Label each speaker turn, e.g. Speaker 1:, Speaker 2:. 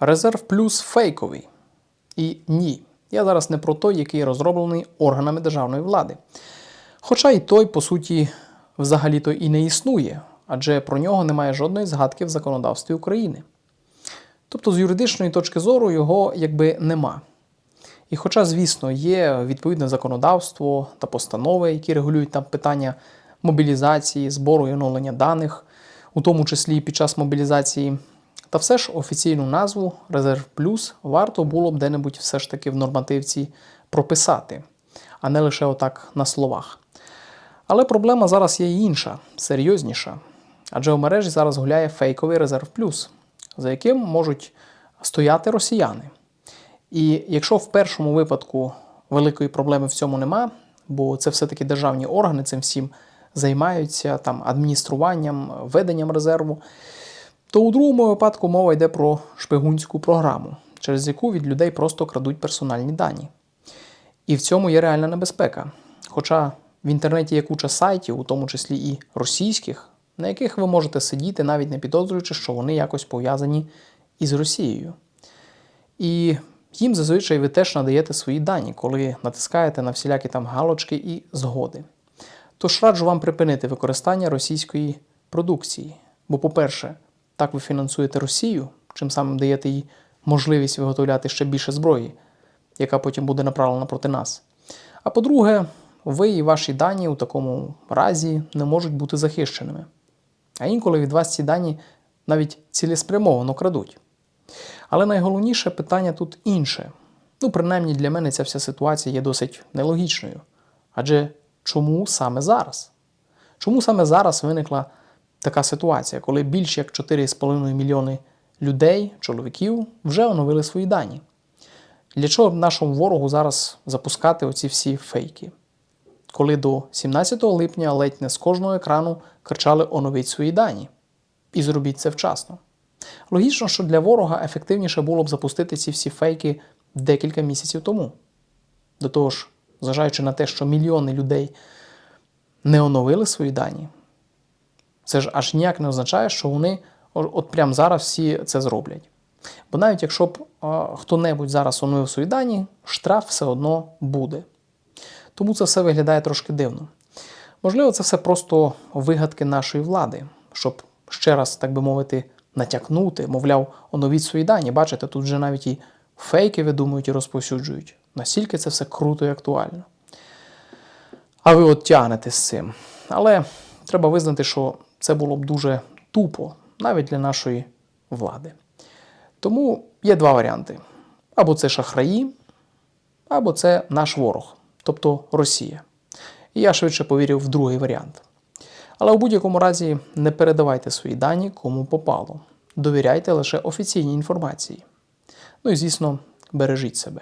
Speaker 1: Резерв плюс фейковий. І ні. Я зараз не про той, який розроблений органами державної влади. Хоча і той, по суті, взагалі-то і не існує, адже про нього немає жодної згадки в законодавстві України. Тобто, з юридичної точки зору його якби нема. І хоча, звісно, є відповідне законодавство та постанови, які регулюють там питання мобілізації, збору і оновлення даних, у тому числі під час мобілізації, та все ж офіційну назву Резерв Плюс варто було б де-небудь все ж таки в нормативці прописати, а не лише отак на словах. Але проблема зараз є інша, серйозніша. Адже в мережі зараз гуляє фейковий резерв плюс, за яким можуть стояти росіяни. І якщо в першому випадку великої проблеми в цьому нема, бо це все-таки державні органи цим всім займаються там адмініструванням, веденням резерву, то у другому випадку мова йде про шпигунську програму, через яку від людей просто крадуть персональні дані. І в цьому є реальна небезпека. Хоча в інтернеті є куча сайтів, у тому числі і російських, на яких ви можете сидіти, навіть не підозрюючи, що вони якось пов'язані із Росією. І їм зазвичай ви теж надаєте свої дані, коли натискаєте на всілякі там галочки і згоди. Тож раджу вам припинити використання російської продукції. Бо, по-перше, так ви фінансуєте Росію, чим самим даєте їй можливість виготовляти ще більше зброї, яка потім буде направлена проти нас. А по-друге, ви і ваші дані у такому разі не можуть бути захищеними. А інколи від вас ці дані навіть цілеспрямовано крадуть. Але найголовніше питання тут інше. Ну, принаймні для мене ця вся ситуація є досить нелогічною. Адже чому саме зараз? Чому саме зараз виникла така ситуація, коли більш як 4,5 мільйони людей, чоловіків, вже оновили свої дані? Для чого нашому ворогу зараз запускати оці всі фейки? Коли до 17 липня ледь не з кожного екрану кричали оновіть свої дані і зробіть це вчасно. Логічно, що для ворога ефективніше було б запустити ці всі фейки декілька місяців тому. До того ж, зважаючи на те, що мільйони людей не оновили свої дані, це ж аж ніяк не означає, що вони от прямо зараз всі це зроблять. Бо навіть якщо б хто-небудь зараз оновив свої штраф все одно буде. Тому це все виглядає трошки дивно. Можливо, це все просто вигадки нашої влади, щоб ще раз, так би мовити, натякнути, мовляв, оновіть свої дані. Бачите, тут вже навіть і фейки видумують і розповсюджують. Настільки це все круто і актуально. А ви от тягнете з цим. Але треба визнати, що це було б дуже тупо, навіть для нашої влади. Тому є два варіанти: або це шахраї, або це наш ворог, тобто Росія. І я швидше повірив в другий варіант. Але у будь-якому разі не передавайте свої дані кому попало. Довіряйте лише офіційній інформації. Ну і звісно, бережіть себе.